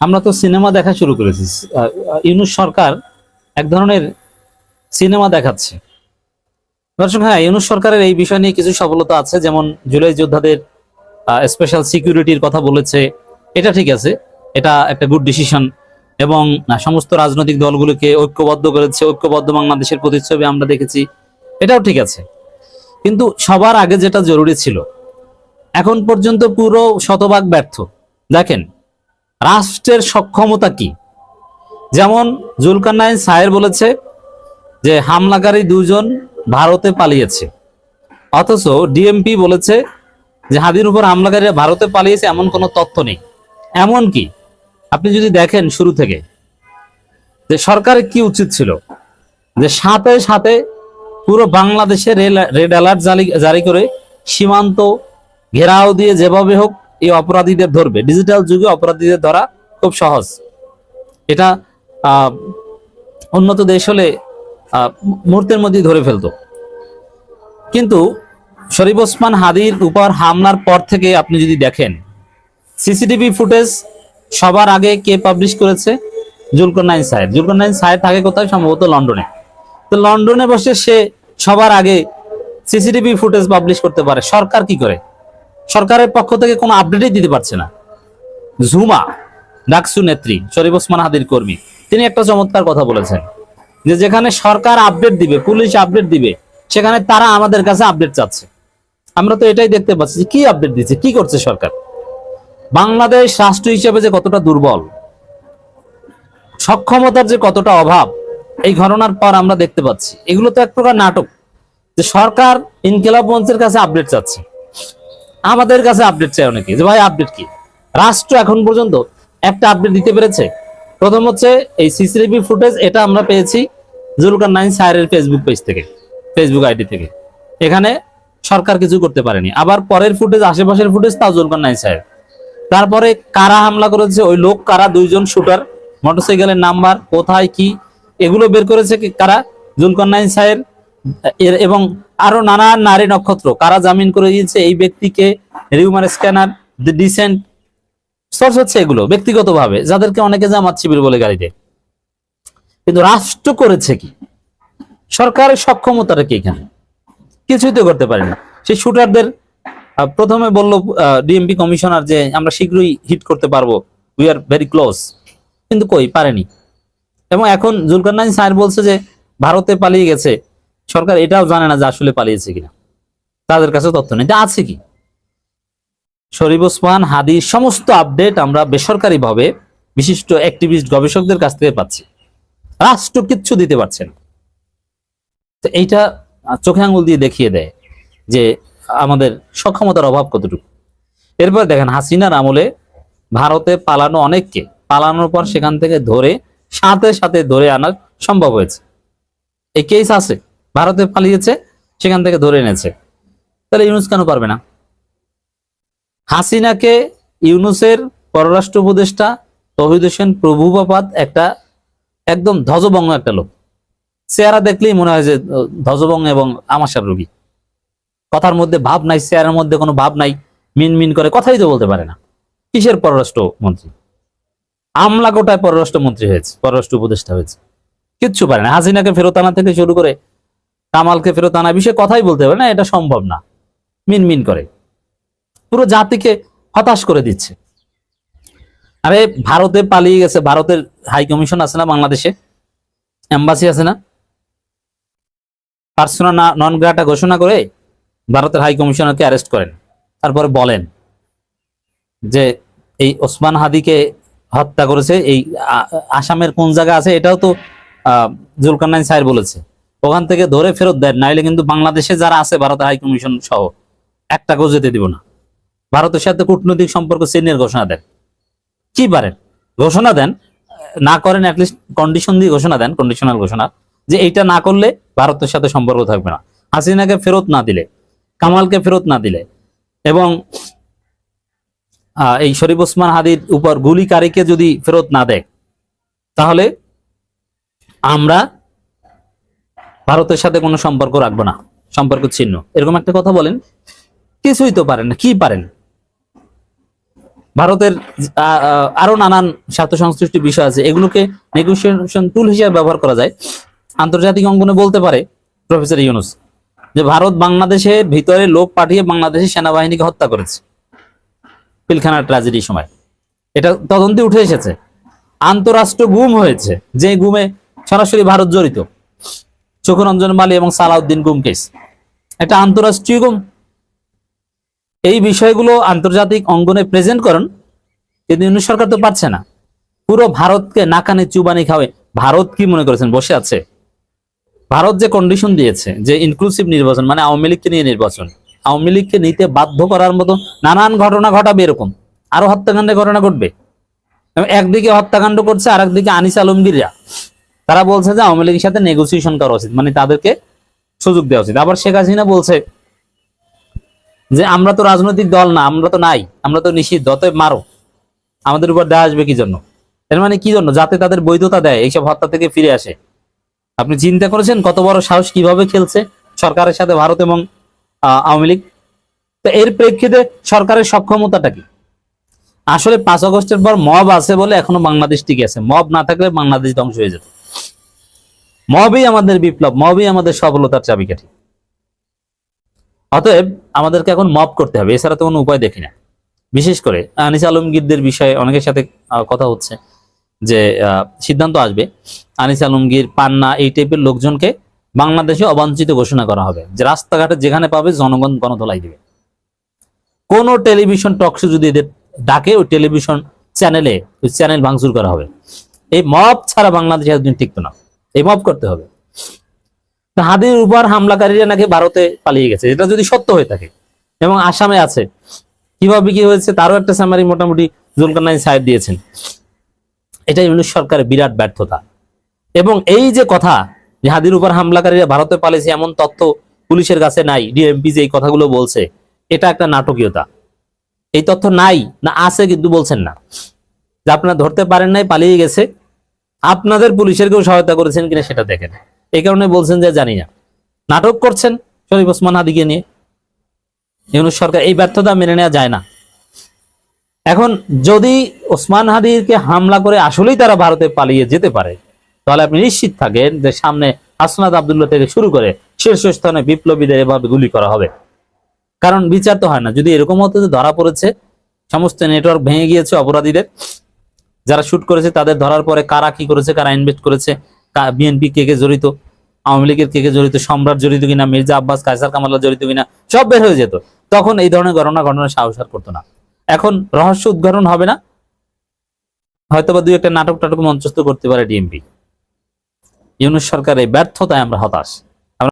আমরা তো সিনেমা দেখা শুরু করেছি। ইউনুস সরকার এক ধরনের সিনেমা দেখাচ্ছে। দর্শক হ্যাঁ ইউনুস সরকারের এই বিষয় নিয়ে কিছু সফলতা আছে, যেমন জুলাই যোদ্ধাদের স্পেশাল সিকিউরিটির কথা বলেছে। এটা ঠিক আছে, এটা একটা গুড ডিসিশন এবং সমস্ত রাজনৈতিক দলগুলোকে ঐক্যবদ্ধ করেছে। ঐক্যবদ্ধ বাংলাদেশের প্রতিচ্ছবি আমরা দেখেছি, এটাও ঠিক আছে। কিন্তু সবার আগে যেটা জরুরি ছিল, এখন পর্যন্ত পুরো শতভাগ ব্যর্থ। দেখেন রাষ্ট্রের সক্ষমতা কি? যেমন জুলকারনাইন সায়ের বলেছে যে, হামলাকারী দুজন ভারতে পালিয়েছে। অথচ ডিএমপি বলেছে যে, হাদির উপর হামলাকারীরা ভারতে পালিয়েছে এমন কোনো তথ্য নেই। এমন কি? আপনি যদি দেখেন শুরু থেকে যে সরকারের কি উচিত ছিল? যে, সাথে সাথে পুরো বাংলাদেশে রেড অ্যালার্ট জারি করে সীমান্ত ঘেরাও দিয়ে যেভাবে হোক এই অপরাধীদের ধরবে। ডিজিটাল যুগে অপরাধীদের ধরা খুব সহজ। এটা উন্নত দেশ হলে মুহূর্তের মধ্যেই ধরে ফেলতো। কিন্তু শরীফ ওসমান হাদির উপর হামলার পর থেকে আপনি যদি দেখেন, সিসিটিভি ফুটেজ সবার আগে কে পাবলিশ করেছে? জুলকরনাইন সাহেব। জুলকরনাইন সাহেব থাকে কোথায়? সম্ভবত লন্ডনে। তো লন্ডনে বসে সে সবার আগে সিসিটিভি ফুটেজ পাবলিশ করতে পারে। সরকার কি করে? সরকারের পক্ষ থেকে কোনো আপডেটই দিতে পারছে না। ঝুমা, ডাকসু নেত্রী, শরীফ ওসমান হাদির কর্মী, তিনি একটা চমৎকার কথা বলেছেন যে যেখানে সরকার আপডেট দিবে, পুলিশ আপডেট দিবে, সেখানে তারা আমাদের কাছে আপডেট চাচ্ছে। আমরা তো এটাই দেখতে পাচ্ছি যে কি আপডেট দিচ্ছে, কি করছে সরকার? বাংলাদেশ রাষ্ট্র হিসেবে যে কতটা দুর্বল, সক্ষমতার যে কতটা অভাব, এই ঘটনার পর আমরা দেখতে পাচ্ছি। এগুলো তো এক প্রকার নাটক যে সরকার ইনকিলাব মঞ্চের কাছে আপডেট চাচ্ছে। আমাদের কাছে আপডেট চাই অনেকে যে ভাই আপডেট কি? রাষ্ট্র এখন পর্যন্ত একটা আপডেট দিতে পেরেছে। প্রথম হচ্ছে এই সিসিটিভি ফুটেজ এটা আমরা পেয়েছি Zulkarnain Saer Facebook page থেকে ফেসবুক আইডি থেকে। এখানে সরকার কিছু করতে পারেনি। আবার পরের ফুটেজ আশেপাশের ফুটেজ তাও জুলকার নাইন সাহেব তারপরে কারা হামলা করেছে? ওই লোক, কারা? দুইজন শুটার মোটরসাইকেলের নাম্বার কোথায়, কি? এগুলো বের করেছে কারা? জুলকার নাইন সাহেব এর এবং আরও নানা নারী নক্ষত্র, কারা জামিন করে দিয়েছে এই ব্যক্তিকে, রিউমার স্ক্যানার ডিসেন্ট সোর্স হচ্ছে এগুলো, ব্যক্তিগতভাবে, যাদেরকে অনেকে জামাত শিবির বলে গাড়ি দেয় কিন্তু রাষ্ট্র করেছে কি? সরকারের সক্ষমতাটা কি এখানে। কিছুই তো করতে পারে না সেই শুটারদের প্রথমে বলল ডিএমপি কমিশনার যে আমরা শীঘ্রই হিট করতে পারব উই আর ভেরি ক্লোজ কিন্তু কই? পারেনি। এবং এখন জুলকারনাইন স্যার বলছে যে, ভারতে পালিয়ে গেছে। সরকার এটাও জানে না যে আসলে পালিয়েছে কিনা। তাদের কাছে তথ্য নেই। আছে কি? শরীফ ওসমান হাদির সমস্ত আপডেট আমরা বেসরকারিভাবে বিশিষ্ট অ্যাক্টিভিস্ট গবেষকদের কাছ থেকে পাচ্ছি। রাষ্ট্র কিচ্ছু দিতে পারছে না। তো এইটা চোখে আঙুল দিয়ে দেখিয়ে দেয় যে আমাদের সক্ষমতার অভাব কতটুকু। এরপর দেখেন, হাসিনার আমলে ভারতে পালানো অনেককে, পালানোর পর সেখান থেকে ধরে সাথে সাথে ধরে আনা সম্ভব হয়েছে। এই কেস আছে। ভারতে পালিয়েছে, সেখান থেকে ধরে এনেছে। তাহলে ইউনুস কেন পারবে না? হাসিনাকে ইউনুসের পররাষ্ট্র উপদেষ্টা তহিদ হোসেন প্রভুপাপাত একটা একদম ধ্বজবঙ্গ একটা লোক। চেহারা দেখলেই মনে হয় যে ধ্বজবঙ্গ এবং আমাশার রোগী। কথার মধ্যে ভাব নাই, চেহারার মধ্যে কোনো ভাব নাই মিন মিন করে কথাই তো বলতে পারে না। কিসের পররাষ্ট্র মন্ত্রী? আমলা কোটায় পররাষ্ট্র মন্ত্রী হয়েছে, পররাষ্ট্র উপদেষ্টা হয়েছে। কিচ্ছু পারে না। হাসিনাকে ফেরত আনা থেকে শুরু করে কামালকে ফেরত আনা বিষয়ে কথাই বলতে পারে না এটা সম্ভব না। মিন মিন করে। পুরো জাতিকে হতাশ করে দিচ্ছে। আরে ভারতে পালিয়ে গেছে ভারতের হাই কমিশন আছে না বাংলাদেশে? এম্বাসি আছে না? পার্সোনা নন গ্রাটা ঘোষণা করে ভারতের হাই কমিশনারকে অ্যারেস্ট করেন। তারপরে বলেন যে এই ওসমান হাদিকে হত্যা করেছে এই আসামের কোন জায়গা আছে এটাও তো আহ, জুলকারনাইন সাহেব বলেছে। ওখান থেকে ধরে ফেরত দেন, নাইলে কিন্তু বাংলাদেশে যারা আছে, ভারতের হাই কমিশন সহ এক টাকাও যেতে দিব না। ভারতের সাথে কূটনৈতিক সম্পর্ক চিহ্নের ঘোষণা দেন। কি পারেন? ঘোষণা দেন, না করেন অ্যাটলিস্ট কন্ডিশন দিয়ে ঘোষণা দেন কন্ডিশনাল ঘোষণা, যে এইটা না করলে ভারতের সাথে সম্পর্ক থাকবে না। হাসিনাকে ফেরত না দিলে, কামালকে ফেরত না দিলে, এবং এই শরীফ ওসমান হাদির উপর গুলিকারীকে যদি ফেরত না দেয়, তাহলে আমরা ভারতের সাথে কোনো সম্পর্ক রাখব না। সম্পর্ক ছিন্ন। এরকম একটা কথা বলেন, কিছুই তো পারেন কি পারেন? ভারতের আরও নানান স্বার্থ সংশ্লিষ্ট বিষয় আছে। এগুলোকে নেগোসিয়েশন টুল হিসেবে ব্যবহার করা যায়। আন্তর্জাতিক অঙ্গনে বলতে পারে প্রফেসর ইউনুস, যে ভারত বাংলাদেশের ভিতরে লোক পাঠিয়ে বাংলাদেশের সেনাবাহিনীকে হত্যা করেছে পিলখানা ট্র্যাজেডির সময়। এটা তদন্তে উঠে এসেছে। আন্তরাষ্ট্র গুম হয়েছে। যে গুমে সরাসরি ভারত জড়িত। চকুরঞ্জন মালি এবং সালাউদ্দিন গুম কেস এটা আন্তরাষ্ট্রীয় গুম। এই বিষয়গুলো আন্তর্জাতিক অঙ্গনে প্রেজেন্ট করেন, কিন্তু ইউনিট সরকার তো পারছে না। পুরো ভারতকে নাকানে চুবানি খাওয়ে ভারত কি মনে করেছেন? বসে আছে। ভারত যে কন্ডিশন দিয়েছে, যে ইনক্লুসিভ নির্বাচন মানে আওয়ামী লীগকে নিয়ে নির্বাচন, আওয়ামী লীগকে নিতে বাধ্য করার মতো নানান ঘটনা ঘটাবে এরকম। আরও হত্যাকাণ্ডের ঘটনা ঘটবে। একদিকে হত্যাকাণ্ড করছে আর একদিকে আনিস আলমগীররা। তারা বলছে যে আওয়ামী লীগের সাথে নেগোসিয়েশন করা উচিত মানে তাদেরকে সুযোগ দেওয়া উচিত। আবার শেখ হাসিনা বলছে যে, আমরা তো রাজনৈতিক দল না, আমরা তো নাই, আমরা তো নিষিদ্ধ, অতএব মারো। আমাদের উপর দেওয়া আসবে কি জন্য? এর মানে কি জন্য? যাতে তাদের বৈধতা দেয়, এইসব হত্যা থেকে ফিরে আসে। আপনি চিন্তা করেছেন কত বড় সাহস কীভাবে খেলছে সরকারের সাথে, ভারত এবং আওয়ামী লীগ? তো এর প্রেক্ষিতে সরকারের সক্ষমতাটা কি? আসলে পাঁচ আগস্টের পর মব আছে বলে এখনও বাংলাদেশ টিকে আছে। মব না থাকলে বাংলাদেশ ধ্বংস হয়ে যেত। মবই আমাদের বিপ্লব, মবই আমাদের সফলতার চাবিকাঠি। অতএব আমাদেরকে এখন মব করতে হবে, এছাড়া তো কোনো উপায় দেখি না। বিশেষ করে আনিস আলমগীরদের বিষয়ে অনেকের সাথে কথা হচ্ছে যে সিদ্ধান্ত আসবে। আনিস আলমগীর, পান্না এই টাইপের লোকজনকে বাংলাদেশে অবাঞ্ছিত ঘোষণা করা হবে যে, রাস্তাঘাটে যেখানে পাবে জনগণ গণধলাই দিবে। কোন টেলিভিশন টকশো যদি এদের ডাকে, ওই টেলিভিশন চ্যানেলে, ওই চ্যানেল ভাঙচুর করা হবে। এই মব ছাড়া বাংলাদেশে একদিন টিকতো না। এই মব করতে হবে। হাদির উপর হামলাকারীরা নাকি ভারতে পালিয়ে গেছে, এটা যদি সত্য হয়ে থাকে। এবং আসামে আছে। কীভাবে কি হয়েছে, তারও একটা সামারি মোটামুটি জুলকারনাই সাহেব দিয়েছেন। এটা ইউনিট সরকারের বিরাট ব্যর্থতা। এবং এই যে কথা, যে হাদির উপর হামলাকারীরা ভারতে পালিয়েছে, এমন তথ্য পুলিশের কাছে নাই ডিএমপি যে এই কথাগুলো বলছে, এটা একটা নাটকীয়তা। এই তথ্য নাই, না আছে কিন্তু বলছেন না। যে আপনারা ধরতে পারেন নাই, পালিয়ে গেছে আপনাদের পুলিশের কেউ সহায়তা করেছেন কিনা সেটা দেখেন। এই কারণে বলছেন যে জানি না। নাটক করছেন শরীফ ওসমান হাদিকে নিয়ে। ইউনুস সরকার এই ব্যর্থতা মেনে নেওয়া যায় না। এখন যদি ওসমান হাদিকে হামলা করে আসলেই তারা ভারতে পালিয়ে যেতে পারে, তাহলে আপনি নিশ্চিত থাকেন যে সামনে হাসনাত আবদুল্লাহ থেকে শুরু করে শীর্ষস্থানে বিপ্লবীদের এভাবে গুলি করা হবে। কারণ বিচার তো হয় না। যদি এরকম হতো যে ধরা পড়েছে, সমস্ত নেটওয়ার্ক ভেঙে গিয়েছে অপরাধীদের যারা শুট করেছে, তাদের ধরার পরে কারা কি করেছে, কারা ইনভেস্ট করেছে বিএনপি কে কে জড়িত, আওয়ামী লীগের কে কে জড়িত, সম্রাট জড়িত কিনা, মির্জা আব্বাস, কায়সার কামাল্লা জড়িত কিনা, সব বের হয়ে যেত। তখন এই ধরনের ঘটনা ঘটনা সাহস আর করতো না। এখন রহস্য উদ্ঘাটন হবে না। হয়তো বা দুই একটা নাটক টাটক মঞ্চস্থ করতে পারে ডিএমপি ইউনুস সরকারের ব্যর্থতায় আমরা হতাশ।